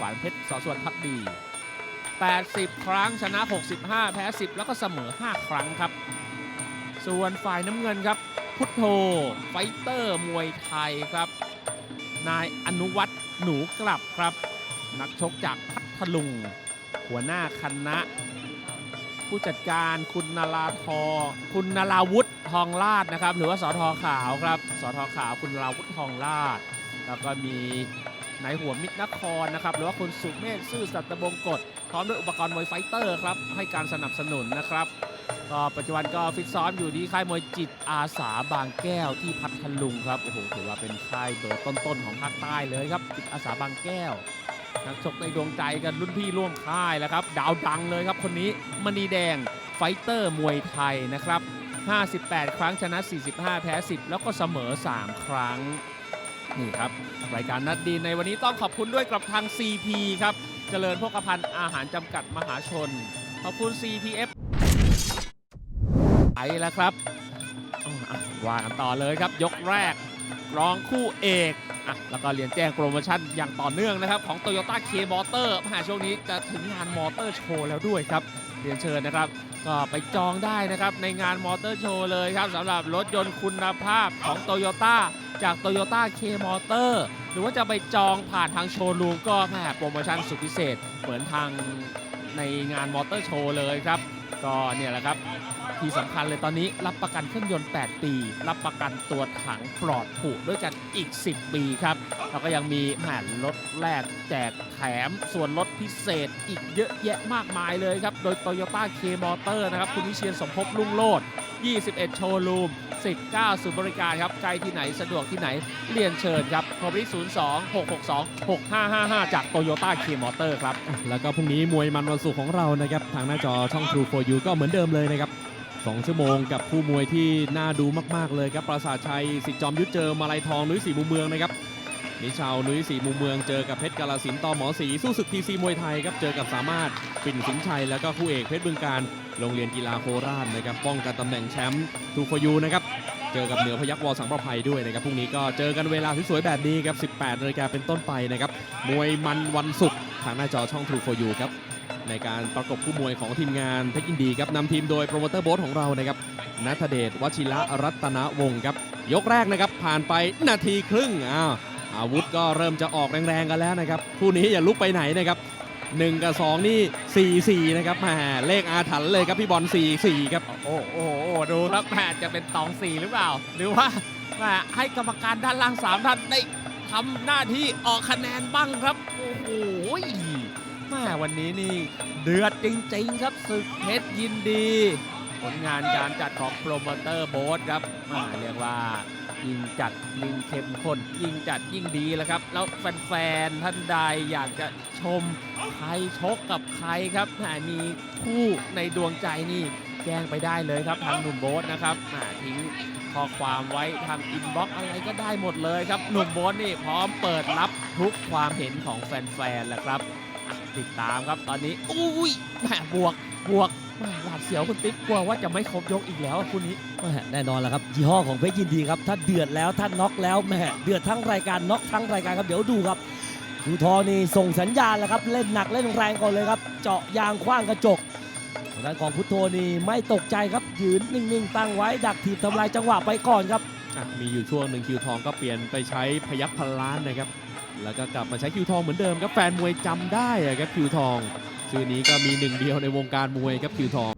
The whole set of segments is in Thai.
ขวานเพชรสอส่วนพักดี 80 ครั้งชนะ 65 แพ้ 10 แล้วก็เสมอ 5 ครั้งครับ ส่วนฝ่ายน้ำเงินครับ พุทโธ ไฟเตอร์มวยไทยครับ นายอนุวัฒน์หนูกลับครับ นักชกจากพัทลุง หัวหน้าคณะ ผู้จัดการคุณนาราทอ คุณนาราวุฒิทองลาดนะครับ หรือว่าสอทอขาวครับ สอทอขาวคุณนาราวุฒิทองลาด แล้วก็มี นายหัวมิตรนครนะครับหรือว่าคุณสุเมธซื่อสัตบงกฎพร้อมด้วยอุปกรณ์มวยไฟเตอร์ครับให้การสนับสนุนนะครับก็ปัจจุบันก็ฟิตซ้อมอยู่ที่ค่ายมวยจิตอาสาบางแก้วที่พัทลุงครับโอ้โหถือว่าเป็นค่ายเบอร์ต้นๆของภาคใต้เลยครับจิตอาสาบางแก้วนักชกในดวงใจกันรุ่นพี่ร่วมค่ายแล้วครับดาวดังเลยครับคนนี้มณีแดงไฟเตอร์มวยไทยนะครับ 58 ครั้งชนะ 45 แพ้ 10 แล้วก็เสมอ 3 ครั้ง นี่ครับ รายการนัดดีในวันนี้ต้องขอบคุณด้วยกับทาง CP ครับ เจริญพกพันธ์อาหารจำกัดมหาชน ขอบคุณ CPF ไปแล้วครับว่ากันต่อเลยครับ ยกแรกรองคู่เอกอะแล้วก็เรียนแจ้งโปรโมชั่นอย่างต่อเนื่องนะครับ ของ Toyota K Motor มหาช่วงนี้จะถึงงานมอเตอร์โชว์แล้วด้วยครับ เรียนเชิญนะครับ ก็ไปจองได้นะครับ ในงานมอเตอร์โชว์เลยครับสำหรับรถยนต์คุณภาพของ Toyota จาก Toyota K Motor หรือว่าจะไปจองผ่านทางโชว์รูมก็แหมโปรโมชั่นสุดพิเศษ เหมือนทางในงานมอเตอร์โชว์เลยครับ ก็เนี่ยแหละครับ ที่สำคัญเลยตอนนี้รับประกันเครื่องยนต์ 8 ปี รับประกันตัวถังปลอดผุด้วยกันอีก 10 ปีครับแล้วก็ยังมีแหมลดแลกแจกแถมส่วนลดพิเศษอีกเยอะแยะมากมายเลยครับ โดย Toyota K Motor นะครับคุณวิเชียนสมภพลุ่งโลด 21 โชว์รูม 19ศูนย์บริการครับ ใกล้ที่ไหนสะดวกที่ไหนเรียนเชิญครับโทรไปที่ 02 662 6555 จาก Toyota K Motor ครับ แล้วก็พรุ่งนี้มวยมันวันศุกร์ของเรานะครับ ทางหน้าจอช่อง True for You ก็เหมือนเดิมเลยนะครับ2ชั่วโมงกับคู่มวยที่น่าดูมาก ๆ เลยครับ ปราสาทชัยสิทธิจอมยุทธเจอมาลัยทองนุ้ยสีมุมเมืองนะครับ นิชาวนุ้ยสีมุมเมืองเจอกับเพชรกาลสินต์ต่อหมอสีสู้ศึกทีซีมวยไทยครับเจอกับสามารถปิ่นสิงห์ชัยแล้วก็คู่เอกเพชรบึงการโรงเรียนกีฬาโคราชนะครับป้องกันตำแหน่งแชมป์ทูฟยูนะครับเจอกับเหนือพยักวอสังประภัยด้วยนะครับพรุ่งนี้ก็เจอกันเวลาสวยๆแบบนี้ครับ 18นาฬิกาเป็นต้นไปนะครับมวยมันวันศุกร์ทางหน้าจอช่อง True for You ครับในการประกบคู่มวยของทีมงานเพชรยินดีครับนำทีมโดยโปรโมเตอร์โบ๊ทของเรานะครับนัทเดชวชิระรัตนวงศ์ครับยกแรกนะครับผ่านไปนาทีครึ่งอ้าว อาวุธก็เริ่มจะออกแรงๆกันแล้วนะครับคู่นี้อย่าลุกไปไหนนะครับ1กับ2นี่ 4 4 นะครับแหมเลขอาถรรพ์เลยครับพี่บอล4 4 ครับ โอ้โหดูครับแหมจะเป็นตองสี่หรือเปล่า หรือว่าแหมให้กรรมการด้านล่างสามท่านได้ทำหน้าที่ออกคะแนนบ้างครับ โอ้โหแมวันนี้นี่เดือดจริง ๆ ครับศึกเพชรยินดี ผลงานการจัดของโปรโมเตอร์โบ๊ทครับเรียกว่ายิ่งจัดยิ่งเข้มข้นยิ่งจัดยิ่งดีแล้วครับ แล้วแฟนๆท่านใดอยากจะชมใครชกกับใครครับมีคู่ในดวงใจนี่แจ้งไปได้เลยครับทางหนุ่มโบ๊ทนะครับอ่าทิ้งข้อความไว้ทางอินบ็อกอะไรก็ได้หมดเลยครับ หนุ่มโบ๊ทนี่พร้อมเปิดรับทุกความเห็นของแฟนๆแล้วครับ ติดตามครับตอนนี้อุ้ยแหมบวก บวกแหมหวาดเสียวคุณติ๊กกลัวว่าจะไม่ครบยกอีกแล้วอะคู่นี้แม่แน่นอนแล้วครับยี่ห้อของเพชรยินดีครับ ถ้าเดือดแล้วถ้าน็อกแล้วแม่เดือดทั้งรายการน็อกทั้งรายการครับเดี๋ยวดูครับคิวทอนี่ส่งสัญญาณแล้วครับเล่นหนักเล่นแรงก่อนเลยครับ เจาะยางคว้างกระจกทางด้านของพุทโธนี่ไม่ตกใจครับยืนนิ่งๆ ตั้งไว้ดักถีบทำลายจังหวะไปก่อนครับอะมีอยู่ช่วงหนึ่งคิวทองก็เปลี่ยนไปใช้พยักพันล้านนะครับ แล้วก็กลับมาใช้คิวทองเหมือนเดิมครับแฟนมวยจำได้อะครับคิวทอง ชื่อนี้ก็มีหนึ่งเดียวในวงการมวยครับคิวทอง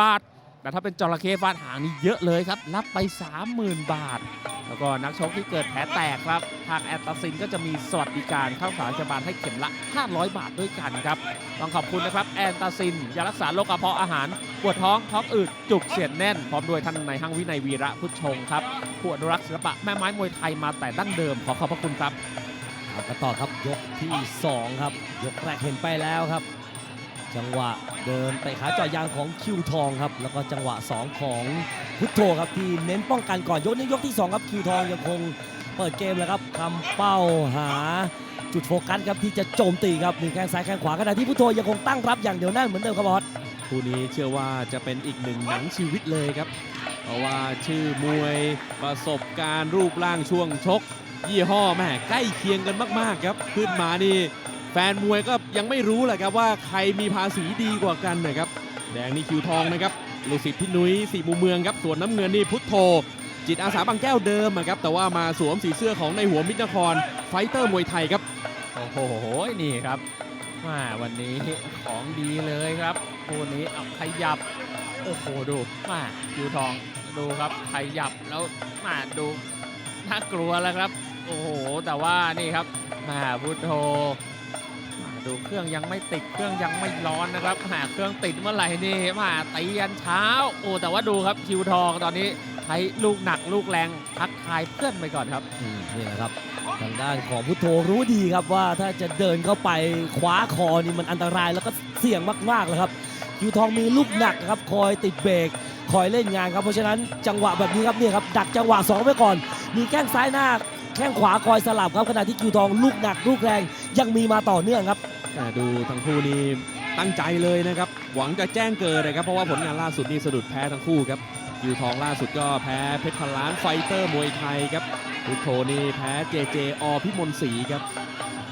บาท แต่ถ้าเป็นจระเข้ฟาดหางนี่เยอะเลยครับ รับไป 30,000 บาท แล้วก็นักชกที่เกิดแผลแตกครับ ทางแอตตาซินก็จะมีสวัสดิการเข้าสานพยาบาลให้เข็มละ 500 บาทด้วยกันครับ ต้องขอบคุณนะครับ แอนตาซินยารักษาโรคกระเพาะอาหารปวดท้องท้องอืดจุกเสียดแน่น พร้อมด้วยท่านนายห้างวินัยวีระพุทธชงครับผู้อนุรักษ์ศิลปะแม่ไม้มวยไทยมาแต่ดั้งเดิมขอขอบพระคุณครับ เอากันต่อครับยกที่ 2 ครับ ยกแรกเห็นไปแล้วครับ จังหวะเดินไปขาเจาะยางของคิวทองครับ แล้วก็จังหวะ 2 ของพุทโธครับที่เน้นป้องกันก่อนยกนี้ยกที่ 2 ครับคิวทองยังคงเปิดเกมแล้วครับทำเป้าหาจุดโฟกัสครับที่จะโจมตีครับหนึ่งแข้งซ้ายแข้งขวาขณะที่พุทโธยังคงตั้งรับอย่างเดียวแน่นเหมือนเดิมครับบอสคู่นี้เชื่อว่าจะเป็นอีกหนึ่งหนังชีวิตเลยครับ เพราะว่าชื่อมวยประสบการณ์รูปร่างช่วงชก ยี่ห้อแม่ใกล้เคียงกันมาก ๆ ครับ ขึ้นมานี่แฟนมวยก็ยังไม่รู้แหละครับว่าใครมีภาษีดีกว่ากันนะครับ แดงนี่คิวทองนะครับลูกศิษย์พี่นุ้ยสีมุมเมืองครับส่วนน้ำเงินนี่พุทโธ จิตอาสาบางแก้วเดิมอะครับแต่ว่ามาสวมสีเสื้อของในหัวมิตรนครไฟเตอร์มวยไทยครับโอ้โหนี่ครับมาวันนี้ของดีเลยครับคู่นี้เอาขยับโอ้โหดูมาคิวทองดูครับขยับแล้วมาดู น่ากลัวแล้วครับ โอ้โห แต่ว่านี่ครับมาพุทโธดูเครื่องยังไม่ติดเครื่องยังไม่ร้อนนะครับหาเครื่องติดเมื่อไหร่นี่มาตียันเช้า โอ้แต่ว่าดูครับคิวทองตอนนี้ใช้ลูกหนักลูกแรงทักทายเพื่อนไปก่อนครับนี่แหละครับทางด้านของพุทโธรู้ดีครับว่าถ้าจะเดินเข้าไปคว้าคอนี่มันอันตรายแล้วก็เสี่ยงมากๆเลยครับคิวทองมีลูกหนักครับคอยติดเบรกคอยเล่นงานครับเพราะฉะนั้นจังหวะแบบนี้ครับเนี่ยครับดักจังหวะสองไว้ก่อน มีแข้งซ้ายหน้าแข้งขวาคอยสลับครับขณะที่คิวทองลูกหนักลูกแรงยังมีมาต่อเนื่องครับอ่ดูทั้งคู่นี่ตั้งใจเลยนะครับ หวังจะแจ้งเกิดนะครับ เพราะว่าผลงานล่าสุดนี่สะดุดแพ้ทั้งคู่ครับคิวทองล่าสุดก็แพ้เพชรพันล้านไฟเตอร์มวยไทยครับพุทโธนี่แพ้เจเจอพิมลศรีครับ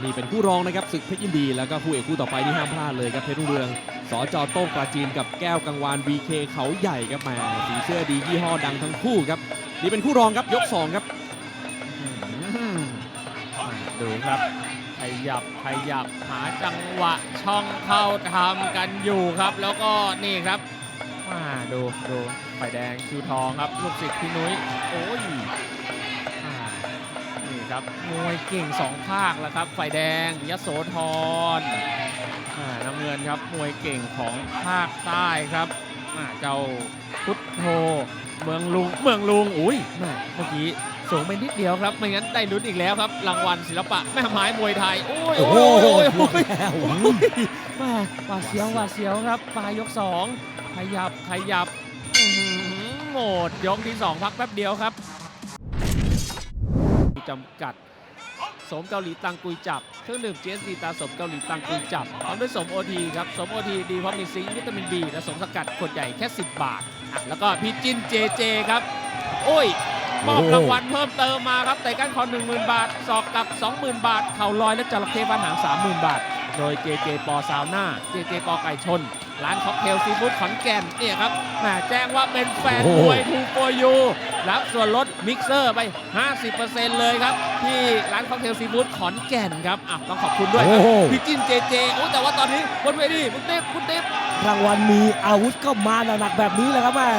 นี่เป็นคู่รองนะครับศึกเพชรยินดี แล้วก็คู่เอกคู่ต่อไปที่ห้ามพลาดเลยครับเพชรรุ่งเรืองสจโต้งปราจีนกับแก้วกังวาน VK เคเขาใหญ่ครับแหมาสีเสื้อดียี่ห้อดังทั้งคู่ครับ นี่เป็นคู่รองครับยกสองครับดูครับขยับขยับหาจังหวะช่องเข้าทำกันอยู่ครับ แล้วก็นี่ครับมาดูดูไฟแดงคิวทองครับลูกศิษย์พี่นุ้ยโอ้ยอนี่ครับมวยเก่งสองภาคแล้วครับ ไฟแดงยโสธรน้ำเงินครับมวยเก่งของภาคใต้ครับเจ้าพุทโธ เมืองลุงเมืองลุงอุ้ยแม่เมื่อกี้สูงไปนิดเดียวครับ ไม่งั้นได้ลุ้นอีกแล้วครับ รางวัลศิลปะแม่ไม้มวยไทย โอ้ยโอ้โอ้โหยโอ้ยหมโอ้ดยแล้วโอ้ยแม่หวาดเสียวหวาดเสียวครับปลายยกสองขยับขยับอื้อหือหมดยกที่สองพักแป๊บเดียวครับจำกัดสมเกาหลีตังกุยจับ เครื่องดื่ม GSD ตาสมเกาหลีตังกุยจับพร้อมด้วยสมโอทีครับ สมโอทีดีเพราะมีซิงค์วิตามินบีและสมสกัดขวดใหญ่แค่ 10 บาท อะแล้วก็พี่จินเจเจครับ โอ้ยมอบรางวัลเพิ่มเติมมาครับแต่ก้านคอ10,000 บาท สอกกลับ 20,000 บาท เข่าลอยและจระเข้ฟันหาง 30,000 บาท โดยเจเจปอซาวน่าเจเจกอไก่ชน ร้านค็อกเทลซีฟู้ดขอนแก่นเนี่ยครับแหมแจ้งว่าเป็นแฟนโอ้มโหวยทูโฟยูรับส่วนลดมิกเซอร์ไป 50%เลยครับ ที่ร้านค็อกเทลซีฟู้ดขอนแก่นครับอะต้องขอบคุณด้วยคโอ้รับโหพี่จิ้นเจเจโอ้แต่ว่าตอนนี้บนเวทีคุณติ๊บคุณติ๊บ รางวัลมีอาวุธก็มาหนักๆแบบนี้แหละครับแม่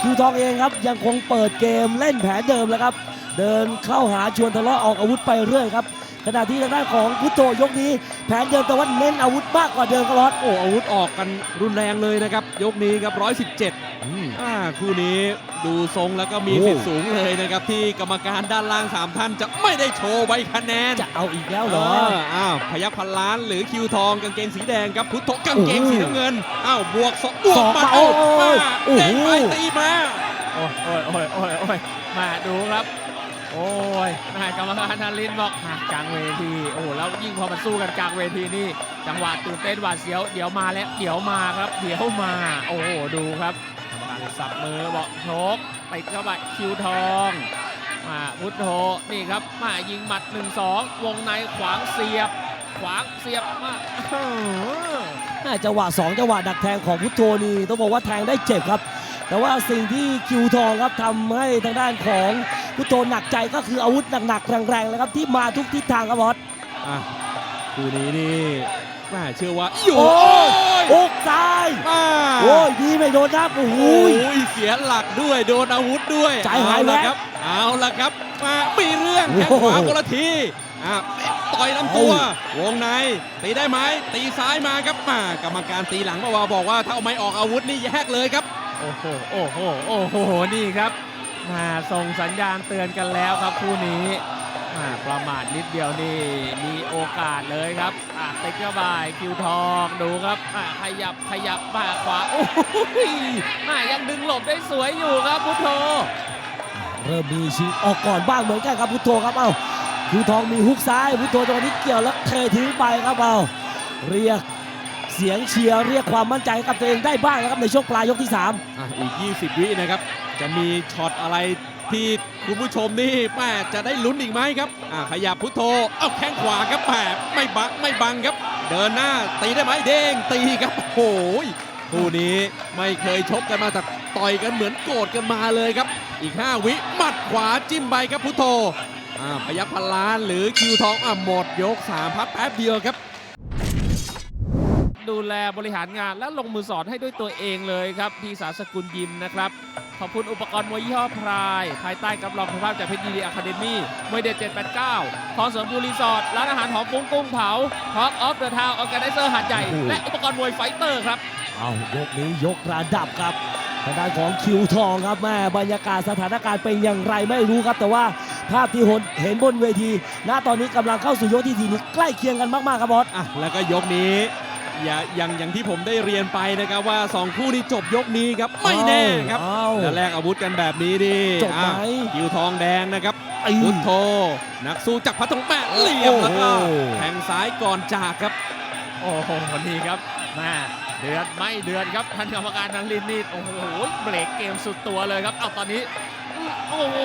คิวทองเองครับยังคงเปิดเกมเล่นแผนเดิมแล้วครับ เดินเข้าหาชวนทะเลาะออกอาวุธไปเรื่อยครับ ขณะที่ทางด้านของพุทโธยกนี้ แผนเดิมแต่ว่าเน้นอาวุธมากกว่าเดิมครับรอดโอ้อาวุธออกกันรุนแรงเลยนะครับ ยกนี้ครับ 117อืมอ่าคู่นี้ดูทรงแล้วก็มีโอ้สิทธิ์สูงเลยนะครับ ที่กรรมการด้านล่าง 3 ท่านจะไม่ได้โชว์ใบคะแนน จะเอาอีกแล้วเหรอเอออ้าวพยัคฆ์พันล้านหรือคิวทองกางเกงสีแดงครับพุทธกางเกงสีน้ำเงินอ้าวบวกสองบวกสองมามาโอ้โอ้มายโอ้โหเด้งไปตีมาโอ้ยโอ้ยโอ้ยโอ้ยโอ้ยมาดูครับ โอ้ยแม่กรรมการนารินบอกกลางเวที โอ้แล้วยิ่งพอมันสู้กันกลางเวทีนี่ จังหวะตื่นเต้นหวาดเสียว เดี๋ยวมาแล้ว เดี๋ยวมาครับ เดี๋ยวมา โอ้โห ดูครับกรรมการสับมือบอกชกติดเข้าไปคิวทองมาพุทโธนี่ครับ มายิงหมัด 1-2 วงในขวางเสียบ ขวางเสียบมาจังหวะ2จังหวะดักแทงของพุทโธนี่ต้องบอกว่าแทงได้เจ็บครับ แต่ว่าสิ่งที่คิวทองครับทำให้ทางด้านของพุทโธหนักใจก็คืออาวุธหนักๆแรงๆเลยครับที่มาทุกทิศทางครับบอสอะคู่นี้นี่แม่เชื่อว่าอยู่โอ้โอ้อยกซ้ายมาโอ้ยดีไม่โดนครับโอ้โหโอ้ยเสียหลักด้วยโดนอาวุธด้วยใจหายเอละแวบครับเอาละครับมามีเรื่องแข้งขวาโอ้โหคนละทีอะต่อยลำตัว วงในตีได้ไหมตีซ้ายมาครับมากรรมการตีหลังเบาๆบอกว่าถ้าเอาไม่ออกอาวุธนี่แยกเลยครับ โอ้โห โอ้โห โอ้โห นี่ครับมาส่งสัญญาณเตือนกันแล้วครับคู่นี้อ่าประมาทนิดเดียวนี่มีโอกาสเลยครับอ่าติดเข้าไปคิวทองดูครับอ่าขยับขยับมาขวาโอ้ยมายังดึงหลบได้สวยอยู่ครับพุทโธเริ่มมีชิงออกก่อนบ้างเหมือนกันครับพุทโธครับเอ้าคิวทองมีฮุกซ้ายพุทโธจังหวะนี้เกี่ยวแล้วเททิ้งไปครับเอาเรียก เสียงเชียร์เรียกความมั่นใจให้กับตัวเองได้บ้างแล้วครับในช่วงปลายยกที่สาม อะอีก 20 วินะครับ จะมีช็อตอะไรที่คุณผู้ชมนี่แม่จะได้ลุ้นอีกไหมครับอ่าขยับพุทโธเอาแข้งขวาครับแหมไม่บังไม่บังครับ เดินหน้าตีได้ไหมเด้งตีครับโอ้โหคู่นี้ไม่เคยชกกันมาแต่ต่อยกันเหมือนโกรธกันมาเลยครับ อีก 5 วิหมัดขวาจิ้มไปครับพุทโธอ่าพยัคฆ์พันล้านหรือคิวทองอะหมดยก3พักแป๊บเดียวครับ ดูแลบริหารงานและลงมือสอนให้ด้วยตัวเองเลยครับพี่สาสกุลยิมนะครับ ขอบคุณอุปกรณ์มวยยี่ห้อพราย ภายใต้กับรองคุณภาพจากเพชรยีดีอะคาเดมี่มวยเด็ด789 ของเสริมบูรีสอร์ทร้านอาหารหอมฟุ้งกุ้งเผาท็อกออฟเดอะทาวออแกไนเซอร์หาดใหญ่โอ้โหและอุปกรณ์มวยไฟเตอร์ครับเอายกนี้ยกระดับครับทางด้านของคิวทองครับแม่บรรยากาศสถานการณ์เป็นอย่างไรไม่รู้ครับ แต่ว่าภาพที่เห็นบนเวที ณตอนนี้กำลังเข้าสู่ยกที่ทีนี้ใกล้เคียงกันมากๆครับบอสอะแล้วก็ยกนี้ อย่าอย่างอย่างที่ผมได้เรียนไปนะครับว่า 2 คู่นี้จบยกนี้ครับไม่แน่ครับเอาแล้วแลกอาวุธกันแบบนี้ดิจบไหม อะคิวทองแดงนะครับไอ้พุทโธนักสู้จากพัทงแปะเหลี่ยมแล้วก็โอ้โห แทงซ้ายก่อนจากครับ โอ้โหนี่ครับแม่เดือดไม่เดือดครับท่านกรรมการนันลินนี่โอ้โหเบรกเกมสุดตัวเลยครับเอาตอนนี้ โอ้โห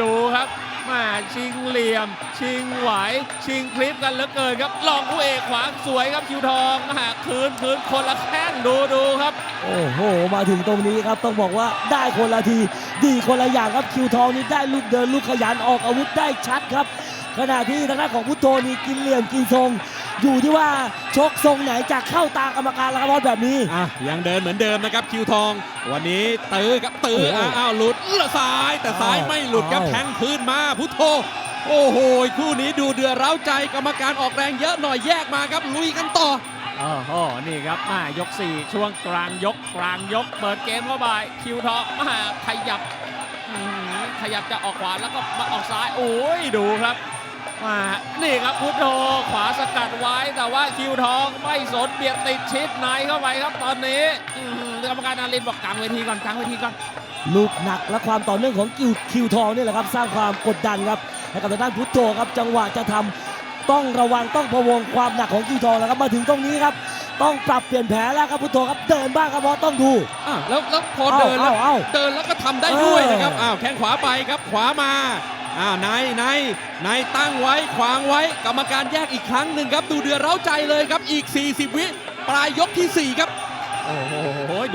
ดูครับ มาชิงเหลี่ยม ชิงไหว ชิงคลิปกันเหลือเกินครับลองคู่เอกขวาสวยครับคิวทองหากคืนคืนคนละแข้งดูดูครับ โอ้โห มาถึงตรงนี้ครับต้องบอกว่าได้คนละที ดีคนละอย่างครับคิวทองนี่ได้ลูกเดินลูกขยันออกอาวุธได้ชัดครับ ขณะที่ทางด้านของพุทโธนี่กินเหลี่ยมกินทรง อยู่ที่ว่าชกทรงไหนจะเข้าตากรรมการแล้วครับบอสแบบนี้ อะยังเดินเหมือนเดิมนะครับคิวทอง วันนี้ตื้อครับตื้อโอ้โหอ้าวอ้าวหลุดแล้วซ้ายแต่ซ้ายอ้าวไม่หลุดครับอ้าว แทงคืนมาพุทโธโอ้โหคู่นี้ดูเดือดเร้าใจกรรมการออกแรงเยอะหน่อยแยกมาครับลุยกันต่อ โอ้โห นี่ครับมายก 4 ช่วงกลางยกกลางยก เปิดเกมเข้าไปคิวทองมาขยับอื้อหือขยับจะออกขวาแล้วก็มาออกซ้าย โอ้ย ดูครับ มานี่ครับพุทโธขวาสกัดไว้แต่ว่าคิวทองไม่สนเบียดติดชิดในเข้าไปครับตอนนี้อื้อหือกรรมการนารินทร์บอกกลางเวทีก่อนกลางเวทีก่อนลูกหนักและความต่อเนื่องของคิวคิวทองนี่แหละครับ สร้างความกดดันครับให้กับทางด้านพุทโธครับจังหวะจะทำต้องระวังต้องพะวงความหนักของคิวทองแล้วครับมาถึงตรงนี้ครับ ต้องปรับเปลี่ยนแผนแล้วครับพุทโธครับเดินบ้างครับบอสต้องดูอะแล้วแล้วพอเอาเดินแล้วเอาเอาเดินแล้วก็ทำได้ด้วยเออนะครับอ้าวแข้งขวาไปครับขวามา อ้าวในในในตั้งไว้ขวางไว้กรรมการแยกอีกครั้งหนึ่งครับ ดูเดือดเร้าใจเลยครับอีก 40 วิปลายยกทีสี่4 ครับ โอ้โห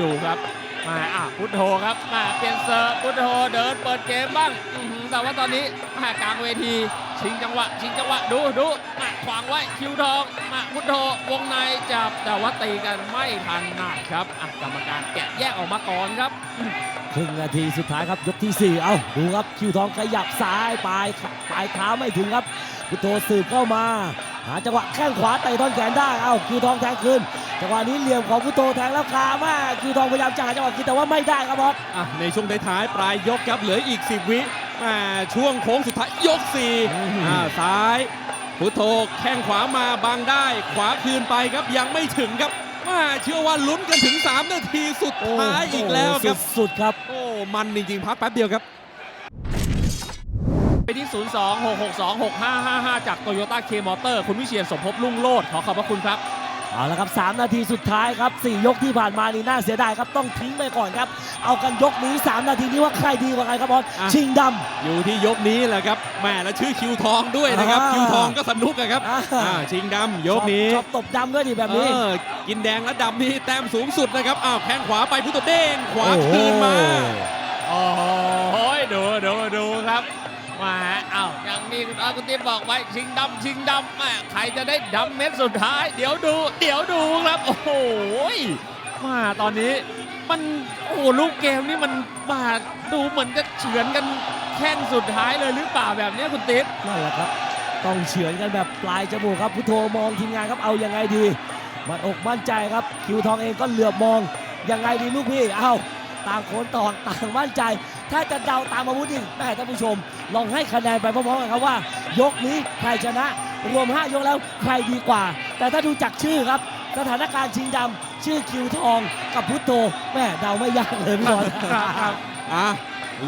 ดูครับมาอะพุทโธครับมาเปลี่ยนเซิร์ฟพุทโธเดินเปิดเกมบ้าง แต่ว่าตอนนี้มากลางเวที ชิงจังหวะชิงจังหวะดูดูมาขวางไว้คิวทองมาพุทโธวงในจับแต่ว่าตีกันไม่ทันนัดครับอะกรรมการแกะแยกออกมาก่อนครับครึ่งนาทีสุดท้ายครับยกที่ 4 เอาดูครับคิวทองขยับซ้ายปลายปลายเท้าไม่ถึงครับพุทโธสืบเข้ามา หาจังหวะแข้งขวาเตะท่อนแขนได้เอาคิวทองแทงคืนจังหวะนี้เหลี่ยมของพุทโธแทงแล้วคามาคิวทองพยายามจะหาจังหวะคืนแต่ว่าไม่ได้ครับบอสอะในช่วงท้ายๆปลายยกครับเหลืออีก 10 วิ อ่าช่วงโค้งสุดท้ายยก4อื้อหืออ่อ่าซ้ายพุทโธแข้งขวามาบังได้ ขวาคืนไปครับยังไม่ถึงครับมาเชื่อว่าลุ้นกันถึง 3 นาทีสุดท้ายอีกแล้วครับสุดๆครับ โอ้ มันจริงๆ พักแป๊บเดียวครับ ไปที่ 0 2 6 6 2 6 5 5 5 จากโตโยต้าเคมอเตอร์ คุณวิเชียนสมภพลุ่งโลดขอขอบพระคุณครับ เอาละครับ 3 นาทีสุดท้ายครับ 4 ยกที่ผ่านมานี่น่าเสียดายครับต้องทิ้งไปก่อนครับ เอากันยกนี้ 3 นาทีนี้ว่าใครดีกว่าใครครับบอสอะ ชิงด อยู่ที่ยกนี้แหละครับแหม่และชื่อคิวทองด้วยนะครับ อ่าคิวทองก็สนุกอะครับอ่าอ่าชิงดำำยกนี้ชอบตบดำด้วยดิแบบนี้ เออกินแดงและดำนี่แต้มสูงสุดนะครับอ้าวแข้งขวาไปพุทโธเด้งขวาโอ้โห คืนมา โอ้โหดูดูดูครับ มาเอ้าอย่างนี้คุณอาคุณติ๊บบอกไว้ชิงดำชิงดำแม่ใครจะได้ดำเม็ดสุดท้าย เดี๋ยวดู เดี๋ยวดูครับ โอ้โหมาตอนนี้มันโอ้โหลูกเกมนี่มันมาดูเหมือนจะเฉือนกันแข้งสุดท้ายเลยหรือเปล่าแบบเนี้ยคุณติ๊บนั่นแหละครับ ต้องเฉือนกันแบบปลายจมูกครับพุทโธมองทีมงานครับเอายังไงดีมันอกมั่นใจครับคิวทองเองก็เหลือบมองยังไงดีลูกพี่เอาต่างคนต่างต่างมั่นใจ ถ้าจะเดาตามอาวุธอีกแม่ท่านผู้ชม ลองให้คะแนนไปพร้อมๆกันครับว่า ยกนี้ใครชนะ รวม 5 ยกแล้วใครดีกว่า แต่ถ้าดูจากชื่อครับ สถานการณ์ชิงดำชื่อคิวทองกับพุทโธแม่เดาไม่ยากเลยพี่บอลอะ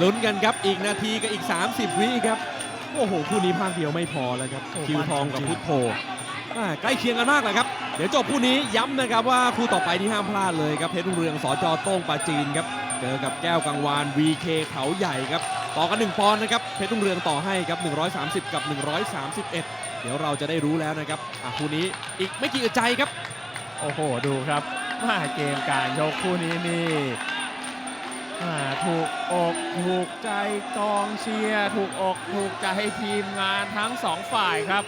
ลุ้นกันครับอีกนาทีกับอีก 30 วิครับโอ้โหคู่นี้ภาคเดียวไม่พอแล้วครับโอ้คิวทองกับมันจริงพุทโธอ่าใกล้เคียงกันมากเลยครับ เดี๋ยวจบคู่นี้ย้ำนะครับว่าคู่ต่อไปที่ห้ามพลาดเลยครับเพชรรุ่งเรืองสจโต้งปาจีนครับ เจอกับแก้วกังวาน VK เขาใหญ่ครับ ต่อกัน 1 ปอนด์นะครับ เพชรรุ่งเรืองต่อให้ครับ 130 กับ 131 เดี๋ยวเราจะได้รู้แล้วนะครับอะคู่นี้อีกไม่กี่อึดใจครับ โอ้โห ดูครับมาเกมการชกคู่นี้นี่อ่าถูกอกถูกใจกองเชียร์ ถูกอกถูกใจทีมงานทั้งสองฝ่ายครับ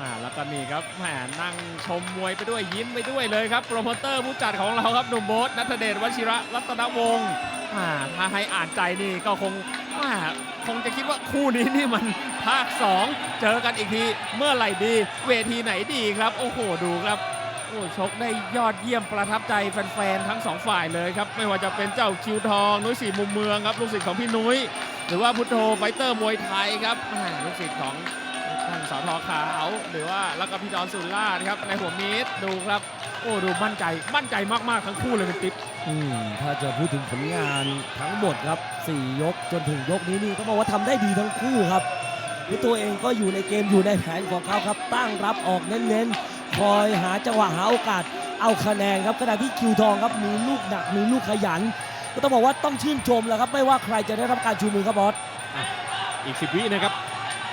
อ่าแล้วก็นี่ครับแหมนั่งชมมวยไปด้วยยิ้มไปด้วยเลยครับโปรโมเตอร์ผู้จัดของเราครับหนุ่มโบ๊ทนัทเดชวชิระรัตนวงศ์อ่าถ้าให้อ่านใจนี่ก็คงอ่าคงจะคิดว่าคู่นี้นี่มันภาค 2 เจอกันอีกทีเมื่อไหร่ดี เวทีไหนดีครับ โอ้โหดูครับโอ้ชกได้ยอดเยี่ยมประทับใจแฟนๆทั้งสองฝ่ายเลยครับ ไม่ว่าจะเป็นเจ้าคิวทอง นุ้ยสีมุมเมืองครับลูกศิษย์ของพี่นุ้ย หรือว่าพุทโธไฟเตอร์มวยไทยครับลูกศิษย์ของ สอทอขาว หรือว่าแล้วก็พี่ดอนสุราชครับในหัวมีดดูครับ โอ้ดูมั่นใจมั่นใจมากๆทั้งคู่เลยเป็นติ๊บอืมถ้าจะพูดถึงผลงานทั้งหมดครับ 4 ยกจนถึงยกนี้นี่ต้องบอกว่าทำได้ดีทั้งคู่ครับคือตัวเองก็อยู่ในเกมอยู่ในแผนของเขาครับ ตั้งรับออกเน้นๆ คอยหาจังหวะหาโอกาสเอาคะแนนครับขณะที่คิวทองครับมีลูกหนักมีลูกขยัน ก็ต้องบอกว่าต้องชื่นชมแหละครับ ไม่ว่าใครจะได้รับการชูมือครับบอสอีก 10 วินะครับ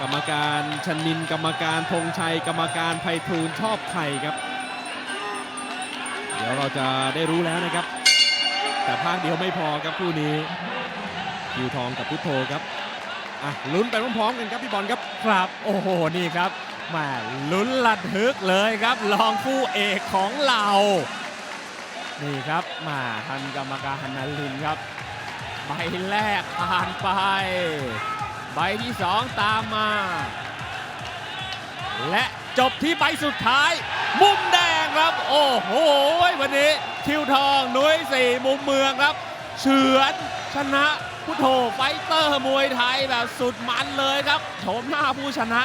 กรรมการชนินกรรมการธงชัย กรรมการไพฑูรย์ชอบไทยครับ เดี๋ยวเราจะได้รู้แล้วนะครับ แต่ภาคเดียวไม่พอครับคู่นี้คิวทองกับพุทโธครับอะลุ้นไปพร้อมๆกันครับพี่บอลครับ ครับ โอ้โห นี่ครับแหมาลุ้นระทึกเลยครับรองคู่เอกของเรา นี่ครับมาท่านกรรมการฮันนลินครับใบแรกผ่านไป ใบที่สองตามมา และจบที่ใบสุดท้าย มุมแดงครับ โอ้โห วันนี้คิวทองนุ้ยสี่มุมเมืองครับ เฉือนชนะพุทโธไฟเตอร์มวยไทยแบบสุดมันเลยครับโฉมหน้าผู้ชนะ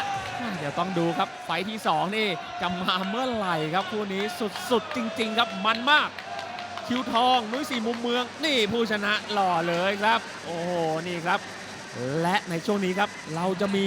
เดี๋ยวต้องดูครับไฟท์ที่ 2 นี่จะมาเมื่อไหร่ครับคู่นี้สุดๆ จริง ๆ ครับมันมาก คิวทองนุ้ยสี่มุมเมือง นี่ผู้ชนะหล่อเลยครับ โอ้โห นี่ครับ และในช่วงนี้ครับเราจะมี